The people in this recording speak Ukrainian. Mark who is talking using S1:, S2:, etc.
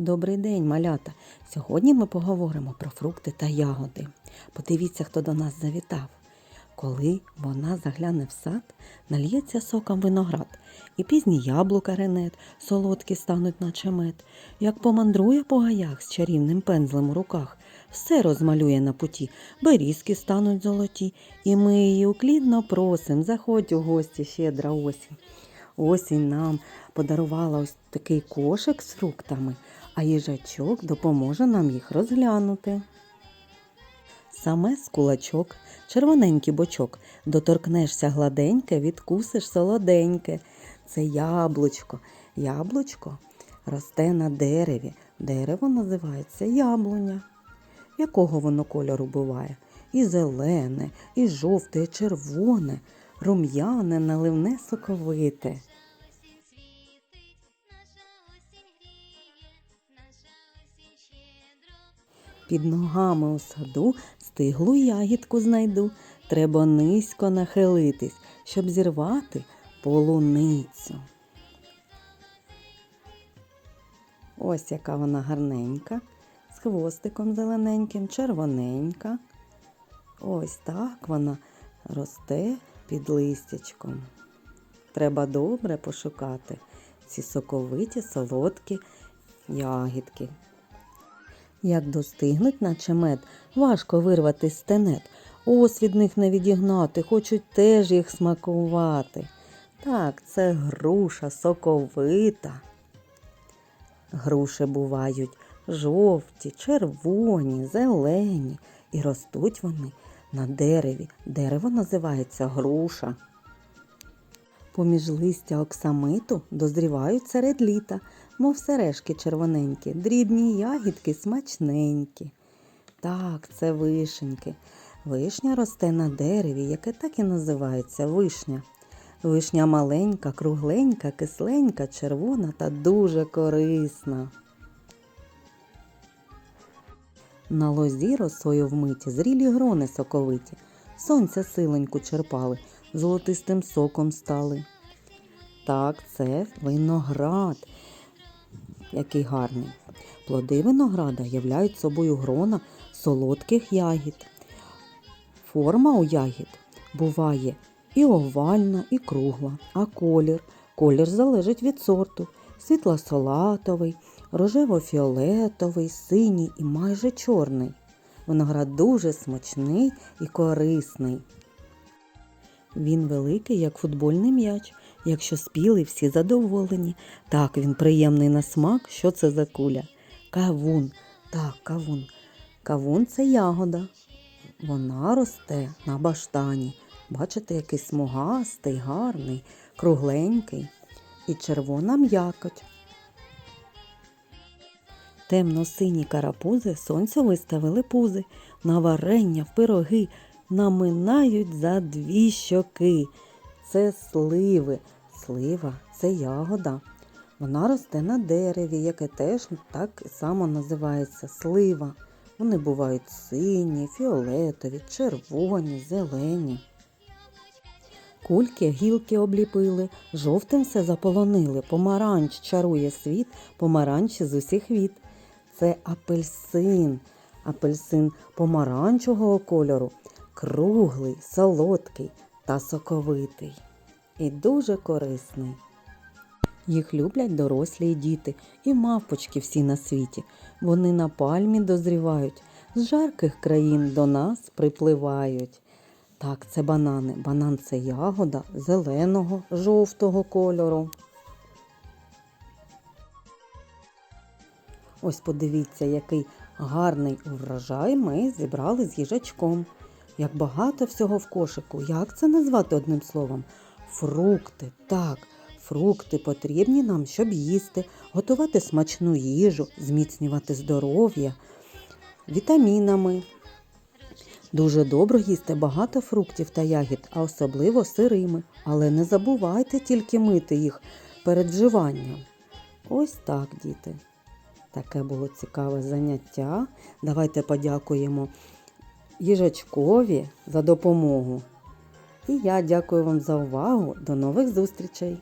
S1: Добрий день, малята! Сьогодні ми поговоримо про фрукти та ягоди. Подивіться, хто до нас завітав. Коли вона загляне в сад, нальється соком виноград, і пізні яблука ренет, солодкі стануть наче мед. Як помандрує по гаях з чарівним пензлем у руках, все розмалює на путі, берізки стануть золоті, і ми її уклідно просим, заходь у гості, щедра осінь. Осінь нам подарувала ось такий кошик з фруктами, а їжачок допоможе нам їх розглянути. Саме з кулачок, червоненький бочок, доторкнешся гладеньке, відкусиш солоденьке. Це яблучко. Яблучко росте на дереві. Дерево називається яблуня. Якого воно кольору буває? І зелене, і жовте, і червоне, рум'яне, наливне соковите. Під ногами у саду стиглу ягідку знайду. Треба низько нахилитись, щоб зірвати полуницю. Ось яка вона гарненька, з хвостиком зелененьким, червоненька. Ось так вона росте під листячком. Треба добре пошукати ці соковиті солодкі ягідки. Як достигнуть, наче мед, важко вирвати з тенет. Ось від них не відігнати, хочуть теж їх смакувати. Так, це груша соковита. Груші бувають жовті, червоні, зелені, і ростуть вони на дереві. Дерево називається груша. Поміж листя оксамиту дозрівають серед літа, мов сережки червоненькі, дрібні ягідки смачненькі. Так, це вишеньки. Вишня росте на дереві, яке так і називається вишня. Вишня маленька, кругленька, кисленька, червона та дуже корисна. На лозі росою вмиті зрілі грони соковиті, сонця силеньку черпали, золотистим соком стали. Так, це виноград, який гарний. Плоди винограда являють собою грона солодких ягід. Форма у ягід буває і овальна, і кругла, а колір. Колір залежить від сорту. Світло-салатовий, рожево-фіолетовий, синій і майже чорний. Виноград дуже смачний і корисний. Він великий, як футбольний м'яч. Якщо спіли, всі задоволені. Так, він приємний на смак. Що це за куля? Кавун. Так, кавун. Кавун це ягода. Вона росте на баштані. Бачите, який смугастий, гарний, кругленький і червона м'якоть. Темно-сині карапузи сонцю виставили пузи, на варення в пироги наминають за дві щоки. Це сливи. Слива це ягода. Вона росте на дереві, яке теж так само називається слива. Вони бувають сині, фіолетові, червоні, зелені. Кульки гілки обліпили, жовтим все заполонили, помаранч чарує світ, помаранчі з усіх від. Це апельсин. Апельсин помаранчевого кольору, круглий, солодкий та соковитий. І дуже корисний. Їх люблять дорослі й діти, і мавпочки всі на світі. Вони на пальмі дозрівають, з жарких країн до нас припливають. Так, це банани. Банан це ягода зеленого, жовтого кольору. Ось подивіться, який гарний врожай ми зібрали з їжачком. Як багато всього в кошику. Як це назвати одним словом? Фрукти. Так, фрукти потрібні нам, щоб їсти, готувати смачну їжу, зміцнювати здоров'я, вітамінами. Дуже добре їсти багато фруктів та ягід, а особливо сирими. Але не забувайте тільки мити їх перед вживанням. Ось так, діти. Таке було цікаве заняття. Давайте подякуємо їжачкові за допомогу. І я дякую вам за увагу. До нових зустрічей!